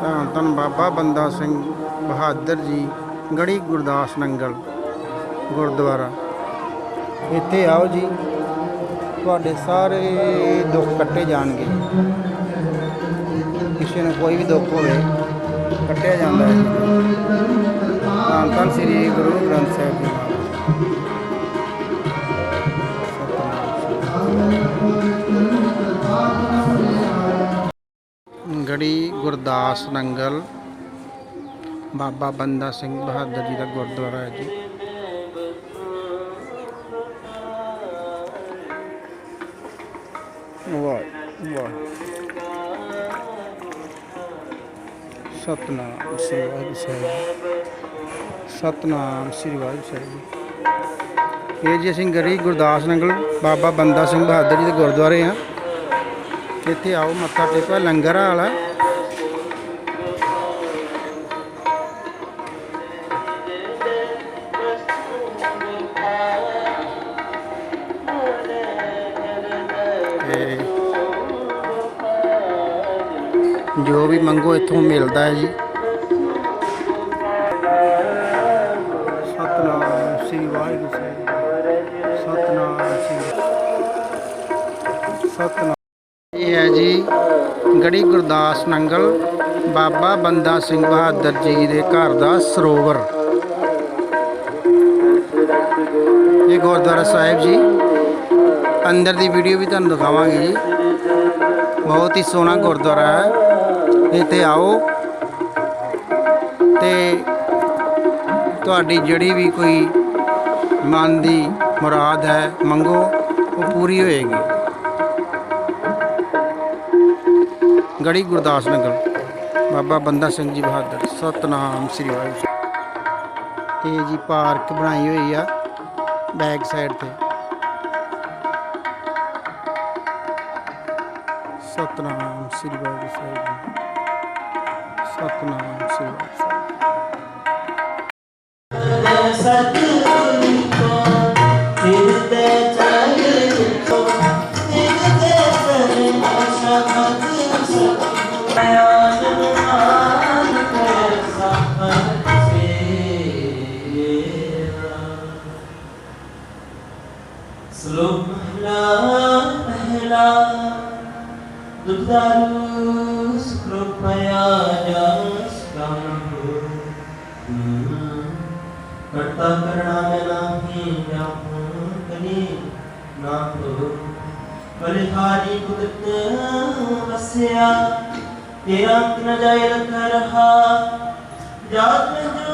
ਧੰਨ ਧੰਨ ਬਾਬਾ ਬੰਦਾ ਸਿੰਘ ਬਹਾਦਰ ਜੀ, ਗੜੀ ਗੁਰਦਾਸ ਨੰਗਲ, ਗੁਰਦੁਆਰਾ। ਇੱਥੇ ਆਓ ਜੀ, ਤੁਹਾਡੇ ਸਾਰੇ ਦੁੱਖ ਕੱਟੇ ਜਾਣਗੇ। ਕਿਸੇ ਨੂੰ ਕੋਈ ਵੀ ਦੁੱਖ ਹੋਵੇ, ਕੱਟਿਆ ਜਾਂਦਾ ਹੈ। ਧੰਨ ਧੰਨ ਸ੍ਰੀ ਗੁਰੂ ਗ੍ਰੰਥ ਸਾਹਿਬ ਜੀ। ਗੜੀ ਗੁਰਦਾਸ ਨੰਗਲ ਬਾਬਾ ਬੰਦਾ ਸਿੰਘ ਬਹਾਦਰ ਜੀ ਦਾ ਗੁਰਦੁਆਰਾ ਹੈ ਜੀ। ਵਾਹ ਵਾਹ। ਸਤਨਾਮ ਸ੍ਰੀ ਵਾਹਿਗੁਰੂ ਸਾਹਿਬ ਸਤਨਾਮ ਸ੍ਰੀ ਵਾਹਿਗੁਰੂ ਸਾਹਿਬ ਜੀ। ਇਹ ਜੀ ਅਸੀਂ ਗੜੀ ਗੁਰਦਾਸ ਨੰਗਲ ਬਾਬਾ ਬੰਦਾ ਸਿੰਘ ਬਹਾਦਰ ਜੀ ਦੇ ਗੁਰਦੁਆਰੇ ਆ ਇੱਥੇ ਆਓ, ਮੱਥਾ ਟੇਕੋ ਲੰਗਰ ਵਾਲਾ। ਜੋ ਵੀ ਮੰਗੋ, ਇੱਥੋਂ ਮਿਲਦਾ ਹੈ ਜੀ। ਸਤਨਾਮ ਸ੍ਰੀ ਵਾਹਿਗੁਰੂ ਸਾਹਿਬ ਸਤਨਾਮ ਸ੍ਰੀ ਸਤਨਾਮ ਇਹ ਹੈ ਜੀ ਗੜੀ ਗੁਰਦਾਸ ਨੰਗਲ, ਬਾਬਾ ਬੰਦਾ ਸਿੰਘ ਬਹਾਦਰ ਜੀ ਦੇ ਘਰ ਦਾ ਸਰੋਵਰ। ਇਹ ਗੁਰਦੁਆਰਾ ਸਾਹਿਬ ਜੀ। ਅੰਦਰ ਦੀ ਵੀਡੀਓ ਵੀ ਤੁਹਾਨੂੰ ਦਿਖਾਵਾਂਗੇ ਜੀ। ਬਹੁਤ ਹੀ ਸੋਹਣਾ ਗੁਰਦੁਆਰਾ ਹੈ। ਇੱਥੇ ਆਓ। ਤੇ ਤੁਹਾਡੀ ਜਿਹੜੀ ਵੀ ਕੋਈ ਮਨ ਦੀ ਮੁਰਾਦ ਹੈ, ਮੰਗੋ, ਉਹ ਪੂਰੀ ਹੋਏਗੀ। ਗੜੀ ਗੁਰਦਾਸ ਨਗਰ। ਬਾਬਾ ਬੰਦਾ ਸਿੰਘ ਜੀ ਬਹਾਦਰ, ਸਤਨਾਮ ਸ੍ਰੀ ਵਾਹਿਗੁਰੂ ਇਹ ਜੀ ਪਾਰਕ ਬਣਾਈ ਹੋਈ ਆ, ਬੈਕ ਸਾਈਡ ਤੇ। ਸਤਨਾਮ ਸ੍ਰੀ ਵਾਹਿਗੁਰੂ ਸਾਹਿਬ ਸਤਨਾਮ ਸ੍ਰੀ ਵਾਹਿਗੁਰੂ ਸਾਹਿਬ ਸ਼ਲੋਕ ਪਹਿਲਾ ਪਹਿਲਾ ਦੁਖਦਾਰੂ ਸੁਖਰੂਪਿਆ ਜਸ ਕਾਮੋ ਕਰਤਾ ਕਰਣਾ ਮੈਂ ਨਾਹੀ ਜਾਪੂ ਕਨੀ ਨਾ ਤੋ ਬਲਿਹਾਰੀ ਕੁਦਰਤ ਵਸਿਆ ਤੇਰਾ ਅੰਤ ਨ ਜਾਏ ਰਖ ਰਹਾ ਜਾਤ